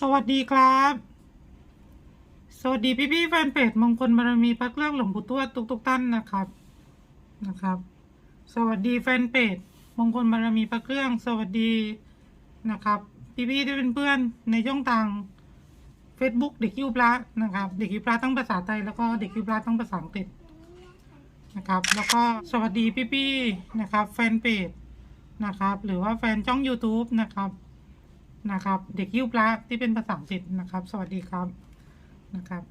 สวัสดีครับ สวัสดีพี่พี่แฟนเพจมงคลบารมีพักเรื่องหลวงปู่ทวทุกทุกๆท่านนะครับนะครับ สวัสดีแฟนเพจมงคลบารมีพักเรื่อง สวัสดีนะครับ พี่พี่ที่เป็นเพื่อนในช่องทาง Facebook เด็กยูพระนะครับ เด็กยูพระทั้งภาษาไทยแล้วก็เด็กยูพระทั้งภาษาอังกฤษนะครับ แล้วก็สวัสดีพี่พี่นะครับ แฟนเพจนะครับ หรือว่าแฟนช่อง YouTube นะครับ นะครับ เด็กยิ้วพระที่เป็นภาษาอังกฤษนะครับ สวัสดีครับนะครับ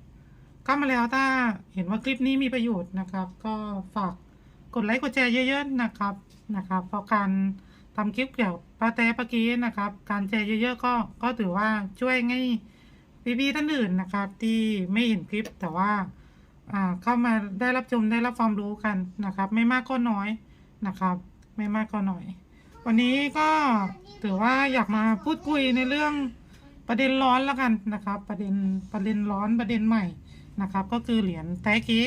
ก็มาแล้วถ้าเห็นว่าคลิปนี้มีประโยชน์นะครับ ก็ฝากกดไลค์กดแชร์เยอะ ๆ นะครับนะครับเพราะการทำคลิปเกี่ยวกับปาแต่ปากี้นะครับ การแชร์เยอะ ๆ ก็ก็ถือว่าช่วยให้พี่ๆท่านอื่นนะครับ ที่ไม่เห็นคลิปแต่ว่าอ่าเข้ามาได้รับชมได้รับความรู้กันนะครับ ไม่มากก็น้อยนะครับ ไม่มากก็น้อย วันนี้ก็ถือว่าอยากมาพูดคุยในเรื่องประเด็นร้อนแล้วกันนะครับ ประเด็นประเด็นร้อนประเด็นใหม่นะครับ ก็คือเหรียญแท้เก๊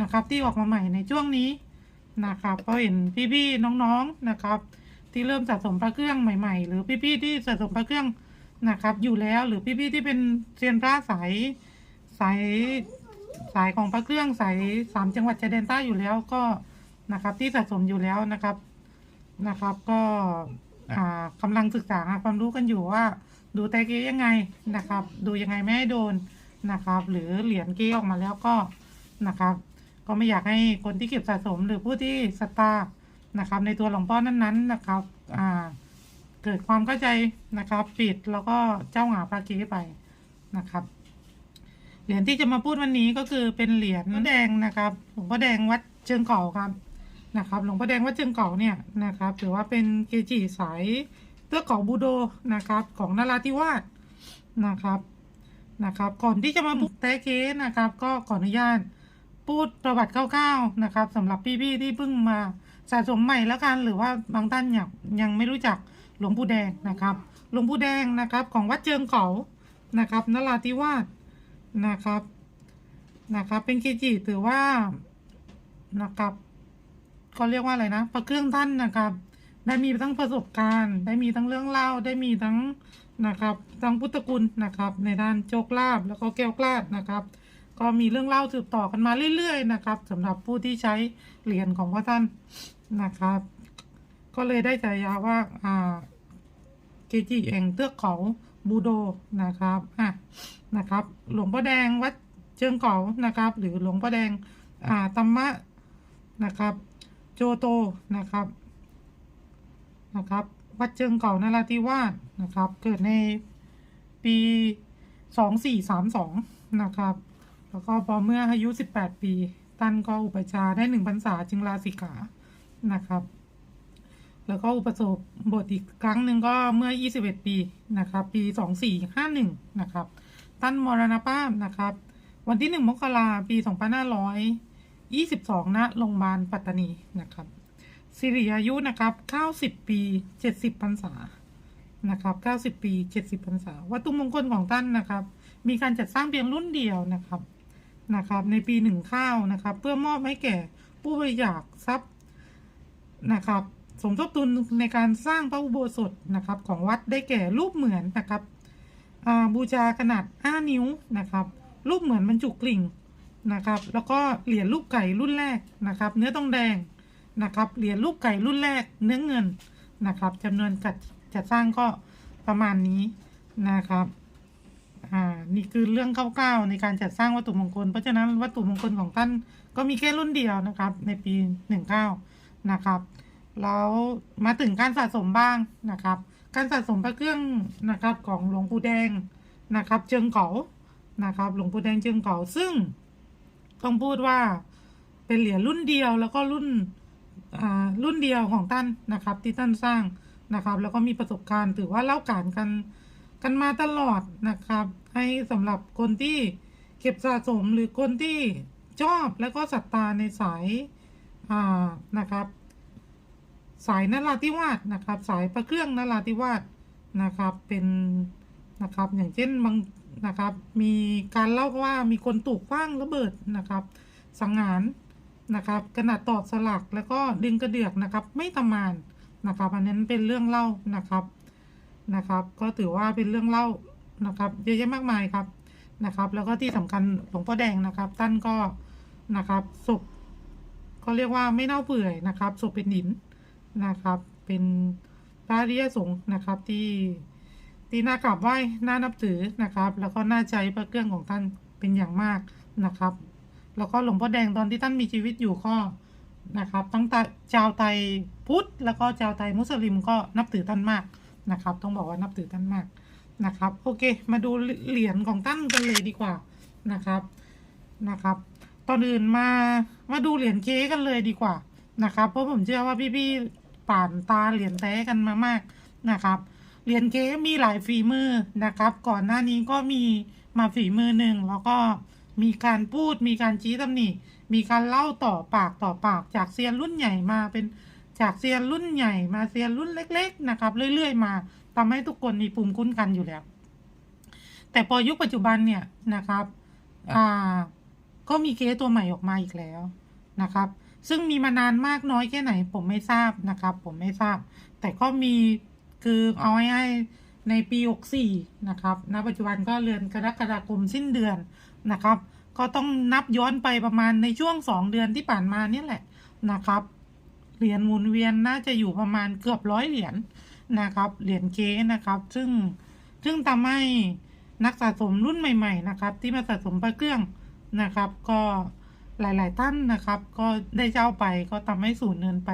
นะครับที่ออกมาใหม่ในช่วงนี้นะครับก็เห็นพี่ๆน้องๆนะครับ ที่เริ่มสะสมพระเครื่องใหม่ ๆ หรือพี่ๆที่สะสมพระเครื่องนะครับ อยู่แล้วหรือพี่ๆที่เป็นเซียนพระสายสายสายของพระเครื่องสายสามจังหวัดชายแดนใต้อยู่แล้วก็นะครับ ที่สะสมอยู่แล้วนะครับ นะครับ ก็อ่ากำลังศึกษาหาความรู้กันอยู่ว่า ดูแต่เก๊ยังไงนะครับ ดูยังไงไม่ให้โดนนะครับ หรือเหรียญเก๊ออกมาแล้วก็นะครับ ก็ไม่อยากให้คนที่เก็บสะสมหรือผู้ที่ศรัทธานะครับ ในตัวหลวงพ่อนั้นๆนะครับอ่าเกิดความเข้าใจนะครับปิดแล้วก็เจ้าหาพระเก๊ไปนะครับเหรียญที่จะมาพูดวันนี้ก็คือเป็นเหรียญแดงนะครับหลวงพ่อแดงวัดเชิงเก่าครับ นะครับหลวงพ่อแดงวัดเชิงเก่าเนี่ยนะครับถือว่าเป็นเกจิสายเตื้อเก่าบูโดนะครับของนราธิวาสนะครับนะครับ ก่อนที่จะมาบุกแต้เกนะครับ ก็ขออนุญาตพูดประวัติคร่าวๆนะครับสำหรับพี่ๆที่เพิ่งมาสะสมใหม่แล้วกัน หรือว่าบางท่านยังยังไม่รู้จักหลวงปู่แดงนะครับหลวงปู่แดงนะครับของวัดเชิงเก่านะครับนราธิวาสนะครับนะครับ เป็นเกจิถือว่านะครับ เขาเรียกว่าอะไรนะพระเครื่องท่านนะครับ ได้มีทั้งประสบการณ์ ได้มีทั้งเรื่องเล่า ได้มีทั้งนะครับทั้งพุทธคุณนะครับ ในด้านโชคลาภแล้วก็แก้วกล้าดนะครับ ก็มีเรื่องเล่าสืบต่อกันมาเรื่อย ๆ นะครับสำหรับผู้ที่ใช้เหรียญของพระท่านนะครับ ก็เลยได้ฉายาว่าอ่าเกจิแห่งเทือกเขาบูโดนะครับอะนะครับ หลวงพ่อแดงวัดเชิงเก่านะครับ หรือหลวงพ่อแดงอ่าธรรมะนะครับ โจโตนะครับนะครับ วัดเชิงเก่านราธิวาสนะครับ เกิดในปีสองสี่สามสองนะครับ แล้วก็พอเมื่ออายุสิบแปดปี ตันก็อุปชาได้หนึ่งพรรษาจึงลาสิกขานะครับ แล้วก็อุปสมบทอีกครั้งหนึ่งก็เมื่อ 21 ปีนะครับ ปี 2451 นะครับท่านมรณภาพนะครับ วันที่ 1 มกราปี 22ณโรงพยาบาลปัตตานีนะครับสิริอายุนะครับ90 ปี 70พรรษานะครับ90 ปี 70พรรษา วัตถุมงคลของท่านนะครับ มีการจัดสร้างเพียงรุ่นเดียวนะครับนะครับ ในปีหนึ่งข้าวนะครับ เพื่อมอบให้แก่ผู้บริจาคทรัพย์นะครับ สมทบทุนในการสร้างพระอุโบสถนะครับ ของวัดได้แก่รูปเหมือนนะครับอ่าบูชาขนาด 5 นิ้วนะครับ รูปเหมือนบรรจุกลิ่ง นะครับ แล้วก็เหรียญรูปไก่รุ่นแรกนะครับ เนื้อทองแดงนะครับ เหรียญรูปไก่รุ่นแรก เนื้อเงินนะครับจำนวนจัดจัดสร้างก็ประมาณนี้นะครับ อ่า นี่คือเรื่องคร่าวๆในการจัดสร้างวัตถุมงคล เพราะฉะนั้นวัตถุมงคลของท่านก็มีแค่รุ่นเดียวนะครับ ในปีหนึ่งเก้านะครับ แล้วมาถึงการสะสมบ้างนะครับ การสะสมพระเครื่องนะครับของหลวงปู่แดงนะครับ เชิงเก๋านะครับ หลวงปู่แดงเชิงเก๋าซึ่ง ต้องพูดว่าเป็นเหรียญรุ่นเดียวแล้วก็รุ่นอ่ารุ่นเดียวของท่านนะครับ ที่ท่านสร้างนะครับ แล้วก็มีประสบการณ์ถือว่าเล่าการกันกันมาตลอดนะครับ ให้สำหรับคนที่เก็บสะสมหรือคนที่ชอบแล้วก็ศรัทธาในสายอ่านะครับ สายนราธิวาสนะครับ สายพระเครื่องนราธิวาสนะครับเป็นนะครับ อย่างเช่นบาง นะครับ มีการเล่าว่ามีคนถูกขว้างระเบิดนะครับ สังหารนะครับขนาดตอดสลักแล้วก็ดึงกระเดือกนะครับ ไม่ทำมานนะครับ อันนั้นเป็นเรื่องเล่านะครับนะครับ ก็ถือว่าเป็นเรื่องเล่านะครับ เยอะแยะมากมายครับนะครับ แล้วก็ที่สำคัญหลวงพ่อแดงนะครับ ท่านก็นะครับศพก็เรียกว่าไม่เน่าเปื่อยนะครับศพเป็นหินนะครับ เป็นพระริยสงฆ์นะครับที่ ที่น่ากราบไหว้น่านับถือนะครับ แล้วก็น่าใจพระเครื่องของท่านเป็นอย่างมากนะครับ แล้วก็หลวงพ่อแดงตอนที่ท่านมีชีวิตอยู่ก็นะครับตั้งแต่ชาวไทยพุทธแล้วก็ชาวไทยมุสลิมก็นับถือท่านมากนะครับ ต้องบอกว่านับถือท่านมากนะครับ โอเค มาดูเหรียญของท่านกันเลยดีกว่านะครับนะครับตอนอื่นมามาดูเหรียญเค้กันเลยดีกว่านะครับ เพราะผมเชื่อว่าพี่ๆป่านตาเหรียญแท้กันมามากนะครับ เหรียญเค้มีหลายฝีมือนะครับ ก่อนหน้านี้ก็มีมาฝีมือหนึ่งแล้วก็มีการพูดมีการชี้ตำหนิมีการเล่าต่อปากต่อปากจากเซียนรุ่นใหญ่มาเป็นจากเซียนรุ่นใหญ่มาเซียนรุ่นเล็ก ๆ นะครับ เรื่อย ๆ มาทำให้ทุกคนมีภูมิคุ้นกันอยู่แล้ว แต่พอยุคปัจจุบันเนี่ยนะครับอ่าก็มีเคสตัวใหม่ออกมาอีกแล้วนะครับ ซึ่งมีมานานมากน้อยแค่ไหน ผมไม่ทราบนะครับ ผมไม่ทราบ แต่ก็มี คือเอาง่ายๆในปี 64 นะครับ ณ ปัจจุบันก็เดือนกรกฎาคมสิ้นเดือนนะครับ ก็ต้องนับย้อนไปประมาณในช่วง 2 เดือนที่ผ่านมาเนี่ยแหละนะครับ เหรียญหมุนเวียนน่าจะอยู่ประมาณเกือบร้อยเหรียญนะครับ เหรียญเกนะครับ ซึ่งซึ่งทำให้นักสะสมรุ่นใหม่ๆนะครับ ที่มาสะสมพระเครื่องนะครับ ก็หลาย ๆ ท่านนะครับ ก็ได้เจ้าไปก็ทำให้สูญเงินไป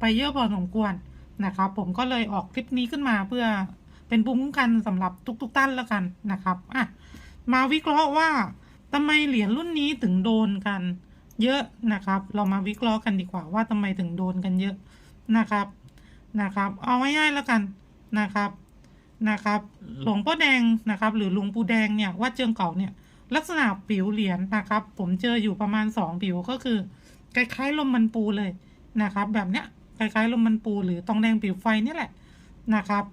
ไปเยอะพอสมควร นะครับ ผมก็เลยออกคลิปนี้ขึ้นมาเพื่อเป็นภูมิคุ้มกันสำหรับทุกๆท่านแล้วกันนะครับอะมาวิเคราะห์ว่าทำไมเหรียญรุ่นนี้ถึงโดนกัน เยอะนะครับ เรามาวิเคราะห์กันดีกว่าว่าทำไมถึงโดนกันเยอะนะครับนะครับ เอาง่ายๆแล้วกันนะครับนะครับ หลวงพ่อแดงนะครับ หรือหลวงปู่แดงเนี่ยวัดเจิงเก่าเนี่ย ลักษณะผิวเหรียญนะครับ ผมเจออยู่ประมาณสองผิวก็คือคล้ายๆลมมันปูเลยนะครับ แบบเนี้ย คล้ายๆลมมันปูหรือตองแดงผิวไฟนี่แหละนะครับ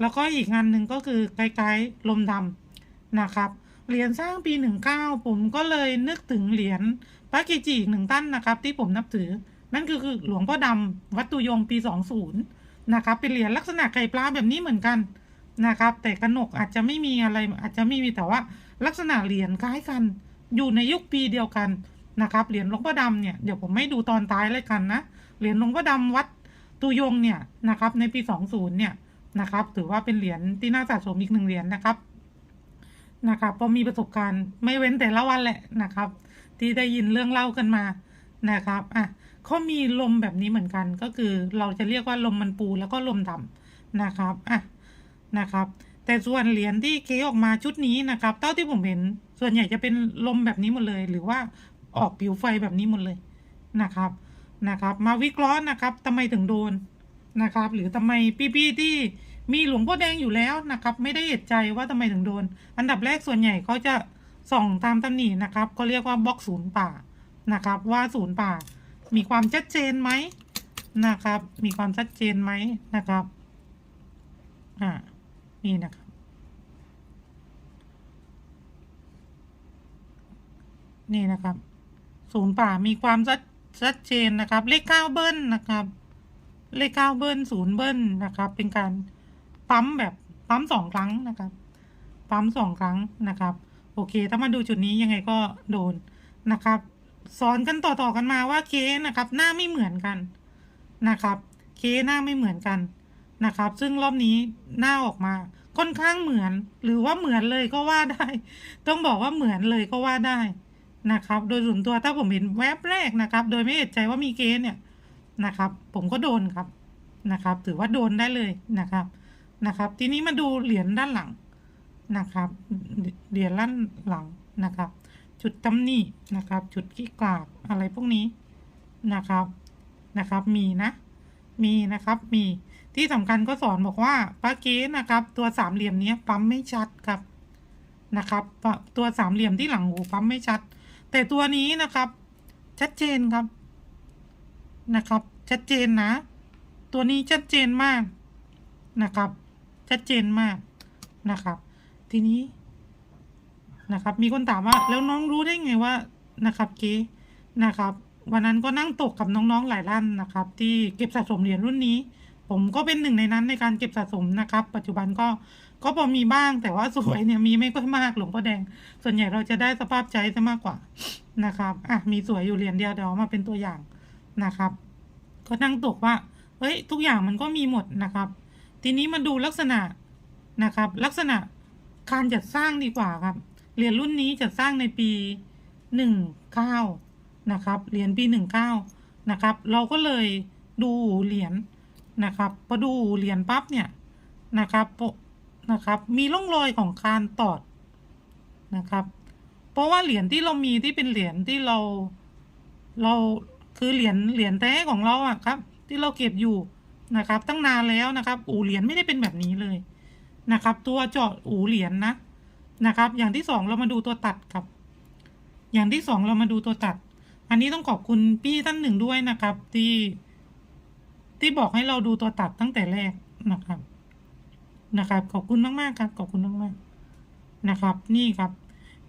แล้วก็อีกงานหนึ่งก็คือคล้ายๆลมดำนะครับเหรียญสร้างปีหนึ่งเก้าผมก็เลยนึกถึงเหรียญพระเกจิหนึ่งท่านนะครับ ที่ผมนับถือ นั่นคือคือหลวงพ่อดำวัดตุยงปีสองศูนย์นะครับ เป็นเหรียญลักษณะไก่ปลาแบบนี้เหมือนกันนะครับ แต่กระหนกอาจจะไม่มีอะไรอาจจะไม่มีแต่ว่าลักษณะเหรียญคล้ายกัน อยู่ในยุคปีเดียวกันนะครับเหรียญหลวงพ่อดำเนี่ยเดี๋ยวผมไม่ดูตอนท้ายเลยกันนะ เหรียญหลวงพ่อดำวัดตุยงเนี่ยนะครับในปีสองศูนย์เนี่ยนะครับถือว่าเป็นเหรียญที่น่าสะสมอีกหนึ่งเหรียญนะครับนะครับเพราะมีประสบการณ์ไม่เว้นแต่ละวันแหละนะครับ ที่ได้ยินเรื่องเล่ากันมานะครับอะเขามีลมแบบนี้เหมือนกันก็คือเราจะเรียกว่าลมมันปูแล้วก็ลมดำนะครับอะนะครับ แต่ส่วนเหรียญที่เกออกมาชุดนี้นะครับเท่าที่ผมเห็นส่วนใหญ่จะเป็นลมแบบนี้หมดเลย หรือว่าออกผิวไฟแบบนี้หมดเลยนะครับ นะครับ มาวิเคราะห์นะครับทำไมถึงโดนนะครับ หรือทำไมพี่ๆที่มีหลวงพ่อแดงอยู่แล้วนะครับ ไม่ได้เอะใจว่าทำไมถึงโดน อันดับแรกส่วนใหญ่เขาจะส่องตามตำหนินะครับก็เรียกว่าบล็อกศูนย์ป่านะครับ ว่าศูนย์ป่า มีความชัดเจนไหมนะครับ มีความชัดเจนไหมนะครับอ่านี่นะครับนี่นะครับ ศูนย์ป่ามีความชัด ชัดเจนนะครับเลขเก้าเบิ้ลนะครับ เลขเก้าเบิ้ลศูนย์เบิ้ลนะครับ เป็นการปั๊มแบบปั๊มสองครั้งนะครับปั๊มสองครั้งนะครับ โอเค ถ้ามาดูจุดนี้ยังไงก็โดนนะครับสอนกันต่อๆกันมาว่าเคนะครับ หน้าไม่เหมือนกันนะครับ เคหน้าไม่เหมือนกันนะครับ ซึ่งรอบนี้หน้าออกมาค่อนข้างเหมือน หรือว่าเหมือนเลยก็ว่าได้ ต้องบอกว่าเหมือนเลยก็ว่าได้ นะครับ โดยส่วนตัวถ้าผมเห็นแวบแรกนะครับ โดยไม่เอะใจว่ามีเกณฑ์เนี่ยนะครับ ผมก็โดนครับนะครับ ถือว่าโดนได้เลยนะครับนะครับ ทีนี้มาดูเหรียญด้านหลังนะครับ เหรียญด้านหลังนะครับ จุดตำหนินะครับ จุดขี้กากอะไรพวกนี้นะครับนะครับ มีนะ มีนะครับ มีที่สำคัญก็สอนบอกว่าป้าเก๊นะครับ ตัวสามเหลี่ยมเนี้ยปั๊มไม่ชัดครับนะครับ ตัวสามเหลี่ยมที่หลังหูปั๊มไม่ชัด แต่ตัวนี้นะครับ ชัดเจนครับนะครับ ชัดเจนนะ ตัวนี้ชัดเจนมากนะครับ ชัดเจนมากนะครับ ทีนี้นะครับ มีคนถามว่าแล้วน้องรู้ได้ไงว่านะครับเก๊นะครับ วันนั้นก็นั่งตกกับน้องๆหลายท่านนะครับ ที่เก็บสะสมเหรียญรุ่นนี้ ผมก็เป็นหนึ่งในนั้นในการเก็บสะสมนะครับ ปัจจุบันก็ก็พอมีบ้างแต่ว่าสวยเนี่ยมีไม่ค่อยมากหลวงพ่อแดง ส่วนใหญ่เราจะได้สภาพใจซะมากกว่านะครับอะมีสวยอยู่เหรียญเดียวเดี๋ยวมาเป็นตัวอย่างนะครับ ก็นั่งตกว่าเฮ้ยทุกอย่างมันก็มีหมดนะครับ ทีนี้มาดูลักษณะนะครับ ลักษณะการจัดสร้างดีกว่าครับเหรียญรุ่นนี้จัดสร้างในปีหนึ่งเก้านะครับเหรียญปีหนึ่งเก้านะครับ เราก็เลยดูเหรียญ นะครับพอดูเหรียญปั๊บเนี่ยนะครับนะครับ มีร่องรอยของการตอดนะครับ เพราะว่าเหรียญที่เรามีที่เป็นเหรียญที่เราเราคือเหรียญเหรียญแท้ของเราอะครับ ที่เราเก็บอยู่นะครับ ตั้งนานแล้วนะครับ อู่เหรียญไม่ได้เป็นแบบนี้เลยนะครับ ตัวเจาะอู่เหรียญนะนะครับ อย่างที่สองเรามาดูตัวตัดครับ อย่างที่สองเรามาดูตัวตัด อันนี้ต้องขอบคุณพี่ท่านหนึ่งด้วยนะครับ ที่ ที่บอกให้เราดูตัวตัดตั้งแต่แรกนะครับ นะครับ ขอบคุณมาก ๆ ครับ ขอบคุณมาก ๆ นะครับ นี่ครับ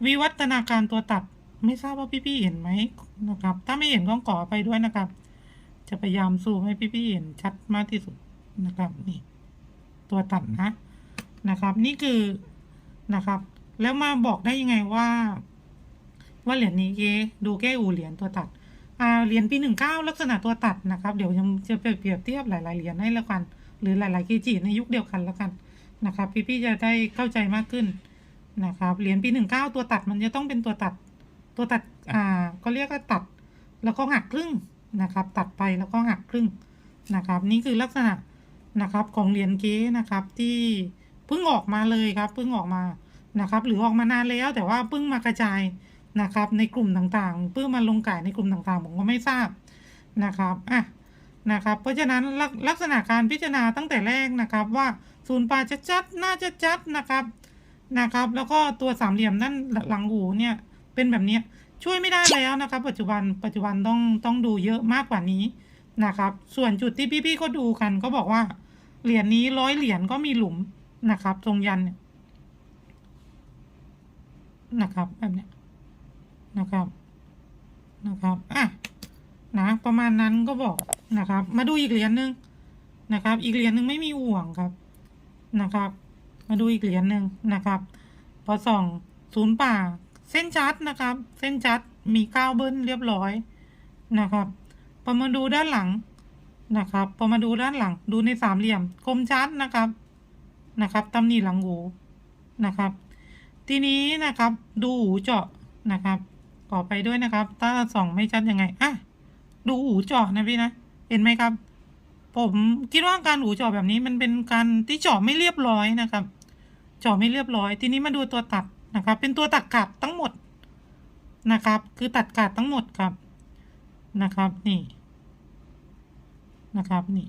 วิวัฒนาการตัวตัดไม่ทราบว่าพี่ ๆ เห็นไหมนะครับ ถ้าไม่เห็นก็ขอไปด้วยนะครับ จะพยายามซูมให้พี่ ๆ เห็นชัดมากที่สุดนะครับ นี่ ตัวตัดนะนะครับ นี่คือนะครับ แล้วมาบอกได้ยังไงว่า ว่าเหรียญนี้เกดูแก้อูเหรียญตัวตัด เหรียญปีหนึ่งเก้าลักษณะตัวตัดนะครับ เดี๋ยวยังจะเปรียบเทียบหลายๆเหรียญให้แล้วกัน หรือหลายๆเกจิในยุคเดียวกันแล้วกันนะครับ พี่ๆจะได้เข้าใจมากขึ้นนะครับเหรียญปีหนึ่งเก้าตัวตัดมันจะต้องเป็นตัวตัด ตัวตัดอ่าก็เรียกว่าตัด แล้วก็หักครึ่งนะครับ ตัดไปแล้วก็หักครึ่งนะครับ นี่คือลักษณะนะครับของเหรียญเก๊นะครับที่เพิ่งออกมาเลยครับเพิ่งออกมานะครับ หรือออกมานานแล้วแต่ว่าเพิ่งมากระจาย นะครับ ในกลุ่มต่างๆเพิ่งมาลงก่ายในกลุ่มต่างๆ ผมก็ไม่ทราบนะครับอะนะครับ เพราะฉะนั้นลักลักษณะการพิจารณาตั้งแต่แรกนะครับ ว่าศูนย์ปลาจะจัดน่าจะจัดนะครับนะครับ แล้วก็ตัวสามเหลี่ยมนั่นหลังหูเนี่ยเป็นแบบนี้ช่วยไม่ได้แล้วนะครับ ปัจจุบันปัจจุบันต้องต้องดูเยอะมากกว่านี้นะครับ ส่วนจุดที่พี่ๆก็ดูกันก็บอกว่าเหรียญนี้ร้อยเหรียญก็มีหลุมนะครับตรงยันนะครับแบบนี้ นะครับนะครับอะนะประมาณนั้นก็บอกนะครับ มาดูอีกเหรียญหนึ่งนะครับ อีกเหรียญหนึ่งไม่มีห่วงครับนะครับ มาดูอีกเหรียญหนึ่งนะครับ พอส่องศูนย์ป่า เส้นชัดนะครับ เส้นชัดมีก้าวเบิ้ลเรียบร้อยนะครับพอมาดูด้านหลังนะครับพอมาดูด้านหลัง ดูในสามเหลี่ยมคมชัดนะครับนะครับตำหนิหลังหูนะครับ ทีนี้นะครับดูหูเจาะนะครับ ต่อไปด้วยนะครับ ถ้าส่องไม่ชัดยังไงอะดูหูเจาะนะพี่นะ เห็นไหมครับ ผมคิดว่าการหูเจาะแบบนี้มันเป็นการที่เจาะไม่เรียบร้อยนะครับ เจาะไม่เรียบร้อย ทีนี้มาดูตัวตัดนะครับ เป็นตัวตัดกัดทั้งหมดนะครับ คือตัดกัดทั้งหมดครับนะครับ นี่ นะครับ นี่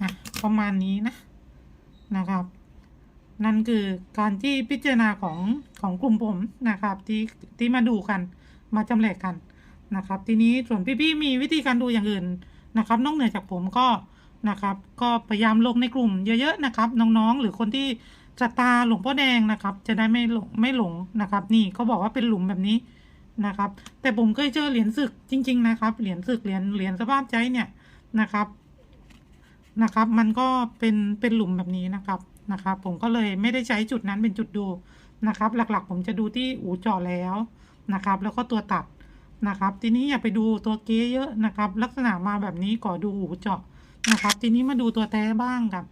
อะประมาณนี้นะนะครับ นั่นคือการที่พิจารณาของของกลุ่มผมนะครับ ที่ที่มาดูกัน มาจำแหลกกันนะครับ ทีนี้ส่วนพี่ๆมีวิธีการดูอย่างอื่นนะครับ นอกเหนือจากผมก็นะครับ ก็พยายามลงในกลุ่มเยอะๆนะครับ น้องๆ หรือคนที่ศรัทธาหลวงพ่อแดงนะครับ จะได้ไม่หลงไม่หลงนะครับ นี่เขาบอกว่าเป็นหลุมแบบนี้นะครับ แต่ผมเคยเจอเหรียญศึกจริง ๆ นะครับเหรียญศึกเหรียญเหรียญสภาพใจเนี่ยนะครับนะครับ มันก็เป็นเป็นหลุมแบบนี้นะครับนะครับ ผมก็เลยไม่ได้ใช้จุดนั้นเป็นจุดดูนะครับ หลักๆ ผมจะดูที่อูเจาะแล้ว นะครับ แล้วก็ตัวตัดนะครับ ทีนี้อย่าไปดูตัวเก๊เยอะนะครับ ลักษณะมาแบบนี้ก่อดูอูเจาะนะครับ ทีนี้มาดูตัวแท้บ้างครับ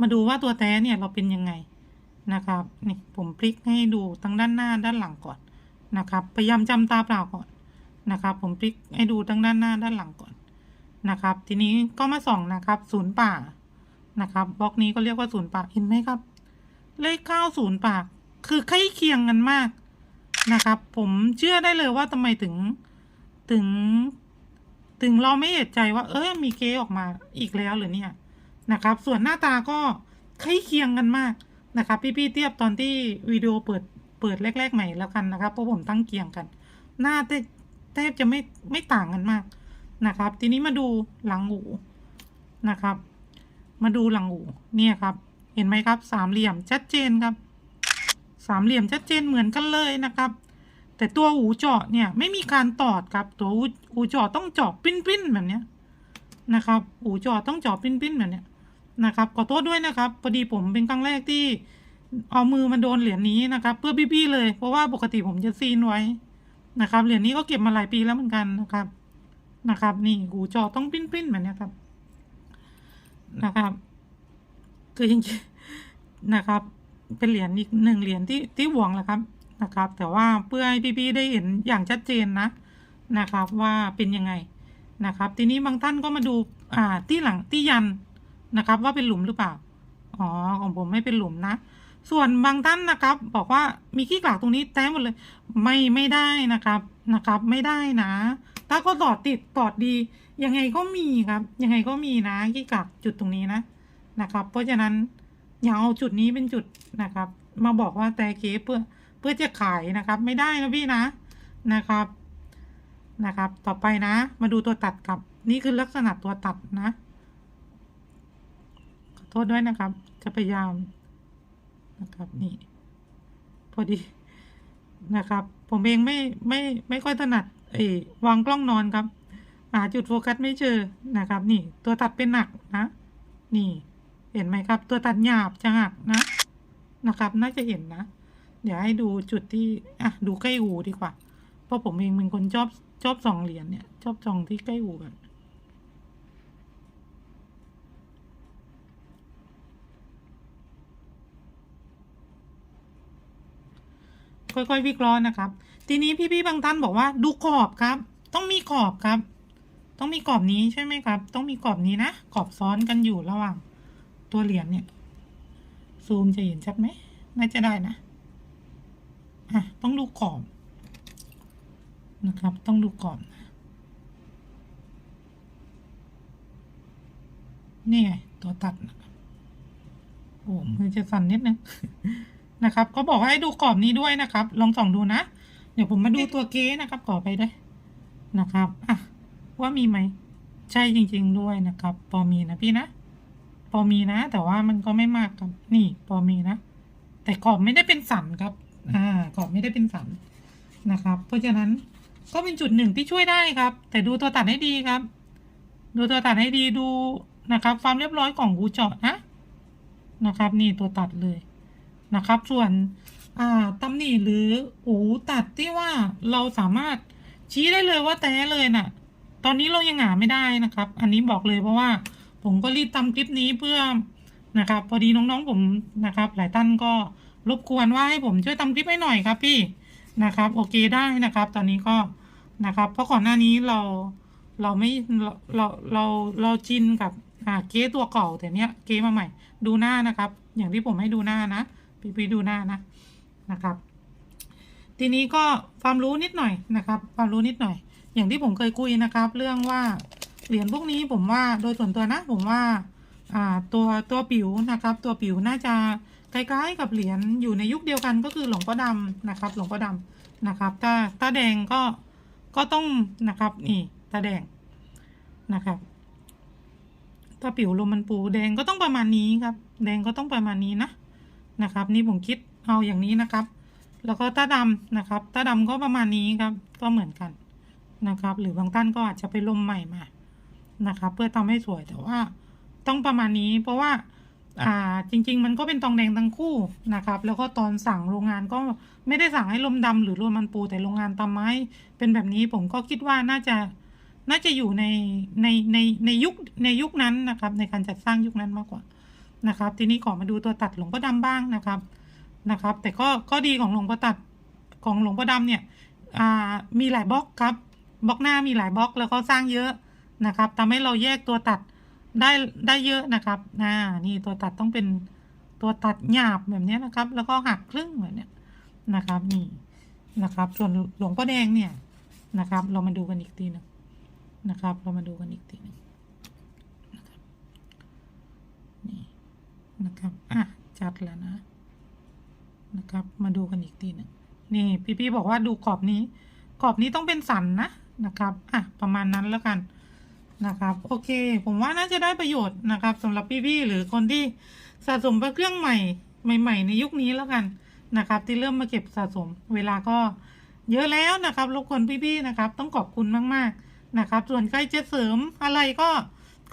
มาดูว่าตัวแท้เนี่ยเราเป็นยังไงนะครับนี่ผมพลิกให้ดูทั้งด้านหน้าด้านหลังก่อนนะครับพยายามจำตาเปล่าก่อนนะครับ ผมพลิกให้ดูทั้งด้านหน้าด้านหลังก่อนนะครับ ทีนี้ก็มาส่องนะครับศูนย์ป่านะครับบล็อกนี้ก็เรียกว่าศูนย์ป่าเห็นไหมครับ เลขเก้าศูนย์ป่าคือใกล้เคียงกันมาก นะครับ ผมเชื่อได้เลยว่าทำไมถึงถึง ถึงเราไม่เอะใจว่า เออมีเกออกมาอีกแล้วหรือเนี่ยนะครับ ส่วนหน้าตาก็ใกล้เคียงกันมากนะครับ พี่ๆเทียบตอนที่วิดีโอเปิดเปิดแรก ๆ ใหม่แล้วกันนะครับเพราะผมตั้งเคียงกัน หน้าแทบแทบจะไม่ไม่ต่างกันมากนะครับ ทีนี้มาดูหลังหูนะครับ มาดูหลังหูเนี่ยครับ เห็นไหมครับ สามเหลี่ยมชัดเจนครับ สามเหลี่ยมชัดเจนเหมือนกันเลยนะครับ แต่ตัวหูเจาะเนี่ยไม่มีการตอดครับ ตัวหูหูเจาะต้องเจาะปริ้นแบบเนี้ยนะครับอูจอต้องจอปิ้นปิ้นแบบเนี้ยนะครับขอโทษด้วยนะครับพอดีผมเป็นครั้งแรกที่เอามือมาโดนเหรียญนี้นะครับ เพื่อพี่ๆเลย เพราะว่าปกติผมจะซีนไว้นะครับเหรียญนี้ก็เก็บมาหลายปีแล้วเหมือนกันนะครับนะครับ นี่หูจอต้องปิ้นปิ้นแบบนี้ครับนะครับคือจริงๆนะครับ เป็นเหรียญอีกหนึ่งเหรียญที่ที่หวงแหละครับนะครับ แต่ว่าเพื่อให้พี่ๆได้เห็นอย่างชัดเจนนะนะครับ ว่าเป็นยังไงนะครับ ทีนี้บางท่านก็มาดูอ่าที่หลังที่ยันนะครับ ว่าเป็นหลุมหรือเปล่าอ๋อของผมไม่เป็นหลุมนะ ส่วนบางท่านนะครับ บอกว่ามีขี้กากตรงนี้แต้มหมดเลย ไม่ไม่ได้นะครับนะครับ ไม่ได้นะ ถ้าก็ตอดติดตอดดียังไงก็มีครับ ยังไงก็มีนะขี้กากจุดตรงนี้นะนะครับ เพราะฉะนั้น อย่าเอาจุดนี้เป็นจุดนะครับ มาบอกว่าแต่เก๋เพื่อเพื่อจะขายนะครับ ไม่ได้นะพี่นะนะครับนะครับ ต่อไปนะ มาดูตัวตัดกับ นี่คือลักษณะตัวตัดนะขอโทษด้วยนะครับ จะพยายามนะครับนี่ พอดีนะครับ ผมเองไม่ไม่ไม่ค่อยถนัดเออวางกล้องนอนครับหาจุดโฟกัสไม่เจอนะครับ นี่ ตัวตัดเป็นหนักนะ นี่ เห็นไหมครับ ตัวตัดหยาบจะหักนะนะครับ น่าจะเห็นนะ เดี๋ยวให้ดูจุดที่อะดูใกล้หูดีกว่า เพราะผมเองเป็นคนชอบชอบส่องเหรียญเนี่ยชอบส่องที่ใกล้หูกันค่อยๆวิเคราะห์นะครับ ทีนี้พี่ๆบางท่านบอกว่าดูขอบครับ ต้องมีขอบครับ ต้องมีกรอบนี้ใช่ไหมครับ ต้องมีกรอบนี้นะกรอบซ้อนกันอยู่ระหว่าง ตัวเหรียญเนี่ย ซูมจะเห็นชัดไหมน่าจะได้นะอะต้องดูกรอบนะครับ ต้องดูกรอบนนี่ไงตัวตัดนะโอ้มือจะสั่นนิดนึงนะครับเขาบอกให้ดูกรอบนี้ด้วยนะครับ ลองส่องดูนะ เดี๋ยวผมมาดูตัวเก๊นะครับขอไปได้นะครับ อะ ว่ามีไหม ใช่จริง ๆ ด้วยนะครับ พอมีนะพี่นะ พอมีนะ แต่ว่ามันก็ไม่มากครับนี่พอมีนะ แต่กรอบไม่ได้เป็นสันครับ อ่ากรอบไม่ได้เป็นสันนะครับ เพราะฉะนั้นก็เป็นจุดหนึ่งที่ช่วยได้ครับ แต่ดูตัวตัดให้ดีครับ ดูตัวตัดให้ดีดูนะครับ ความเรียบร้อยของหูเจาะนะนะครับ นี่ตัวตัดเลยนะครับ ส่วนอ่าตำหนิหรือหูตัดที่ว่าเราสามารถชี้ได้เลยว่าแท้เลยน่ะ ตอนนี้เรายังหาไม่ได้นะครับ อันนี้บอกเลยเพราะว่า ผมก็รีบทำคลิปนี้เพื่อนะครับพอดีน้องๆผมนะครับ หลายท่านก็รบกวนว่าให้ผมช่วยทำคลิปให้หน่อยครับพี่นะครับ โอเคได้นะครับ ตอนนี้ก็นะครับ เพราะก่อนหน้านี้เราเราไม่เราเราเราจินกับอ่าเก๊ตัวเก่าแต่เนี้ยเก๊มาใหม่ ดูหน้านะครับ อย่างที่ผมให้ดูหน้านะพี่พี่ๆดูหน้านะนะครับ ทีนี้ก็ความรู้นิดหน่อยนะครับ ความรู้นิดหน่อย อย่างที่ผมเคยคุยนะครับ เรื่องว่า เหรียญพวกนี้ผมว่าโดยส่วนตัวนะผมว่าอ่าตัวตัวผิวนะครับ ตัวผิวน่าจะคล้ายๆกับเหรียญอยู่ในยุคเดียวกันก็คือหลวงพ่อดำนะครับ หลวงพ่อดำนะครับถ้าถ้าแดงก็ก็ต้องนะครับนี่ตาแดงนะครับถ้าผิวลมมันปูแดงก็ต้องประมาณนี้ครับ แดงก็ต้องประมาณนี้นะนะครับ นี่ผมคิดเอาอย่างนี้นะครับ แล้วก็ตาดำนะครับตาดำก็ประมาณนี้ครับ ก็เหมือนกันนะครับ หรือบางท่านก็อาจจะไปลมใหม่มา นะครับ เพื่อทำให้สวยแต่ว่าต้องประมาณนี้ เพราะว่า อ่าจริง ๆ มันก็เป็นตองแดงทั้งคู่นะครับ แล้วก็ตอนสั่งโรงงานก็ไม่ได้สั่งให้ลมดำหรือลมมันปูแต่โรงงานทำไม้ เป็นแบบนี้ผมก็คิดว่าน่าจะน่าจะอยู่ในในในในยุคในยุคนั้นนะครับ ในการจัดสร้างยุคนั้นมากกว่านะครับ ทีนี้ขอมาดูตัวตัดหลวงพ่อดำบ้างนะครับนะครับ แต่ก็ก็ดีของหลวงพ่อตัดของหลวงพ่อดำเนี่ยอ่ามีหลายบล็อกครับบล็อกหน้ามีหลายบล็อกแล้วก็สร้างเยอะ นะครับทำให้เราแยกตัวตัดได้ได้เยอะนะครับอ่านี่ตัวตัดต้องเป็นตัวตัดหยาบแบบนี้นะครับ แล้วก็หักครึ่งแบบนี้นะครับนี่นะครับ ส่วนหลวงพ่อแดงเนี่ยนะครับ เรามาดูกันอีกทีหนึงนะครับ เรามาดูกันอีกทีหนึงนะครับนี่นะครับอะจัดแล้วนะนะครับ มาดูกันอีกทีหนึ่งนี่พี่ๆบอกว่าดูขอบนี้ ขอบนี้ต้องเป็นสันนะนะครับอะประมาณนั้นแล้วกัน นะครับ โอเค ผมว่าน่าจะได้ประโยชน์นะครับสำหรับพี่ๆหรือคนที่สะสมพระเครื่องใหม่ใหม่ ๆ ในยุคนี้แล้วกันนะครับ ที่เริ่มมาเก็บสะสม เวลาก็เยอะแล้วนะครับรบกวนพี่ๆนะครับ ต้องขอบคุณมากๆนะครับ ส่วนใครจะเสริมอะไรก็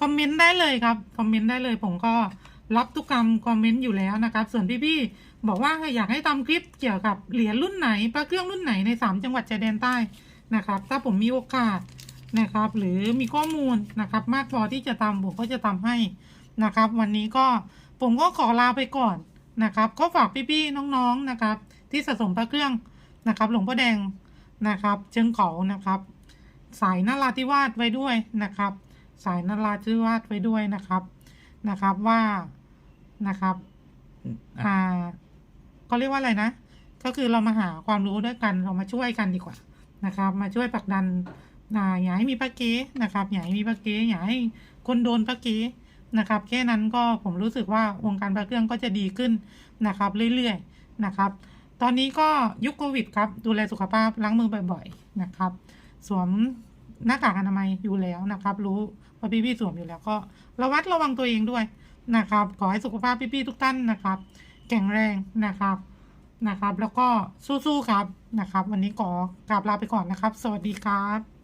คอมเมนต์ได้เลยครับคอมเมนต์ได้เลย ผมก็รับทุกคำคอมเมนต์อยู่แล้วนะครับ ส่วนพี่ๆบอกว่าอยากให้ทำคลิปเกี่ยวกับเหรียญรุ่นไหนพระเครื่องรุ่นไหนในสามจังหวัดชายแดนใต้นะครับ ถ้าผมมีโอกาส นะครับ หรือมีข้อมูลนะครับ มากพอที่จะทำผมก็จะทำให้นะครับ วันนี้ก็ผมก็ขอลาไปก่อนนะครับ ก็ฝากพี่ๆน้องๆนะครับ ที่สะสมพระเครื่องนะครับหลวงพ่อแดงนะครับเชิงเขานะครับ สายนราธิวาสไว้ด้วยนะครับ สายนราธิวาสไว้ด้วยนะครับนะครับว่านะครับอ่าเขาเรียกว่าอะไรนะ ก็คือเรามาหาความรู้ด้วยกันเรามาช่วยกันดีกว่านะครับ มาช่วยผลักดัน อ่าอย่าให้มีปะเก๊นะครับ อย่าให้มีปะเก๊อย่าให้คนโดนปะเก๊นะครับ แค่นั้นก็ผมรู้สึกว่าวงการพระเครื่องก็จะดีขึ้นนะครับ เรื่อยๆนะครับ ตอนนี้ก็ยุคโควิดครับ ดูแลสุขภาพล้างมือบ่อย ๆนะครับ สวมหน้ากากอนามัยอยู่แล้วนะครับ รู้ว่าพี่ๆสวมอยู่แล้วก็ระวัดระวังตัวเองด้วยนะครับ ขอให้สุขภาพพี่ๆทุกท่านนะครับ แข็งแรงนะครับนะครับ แล้วก็สู้ๆครับนะครับ วันนี้ขอกราบลาไปก่อนนะครับ สวัสดีครับ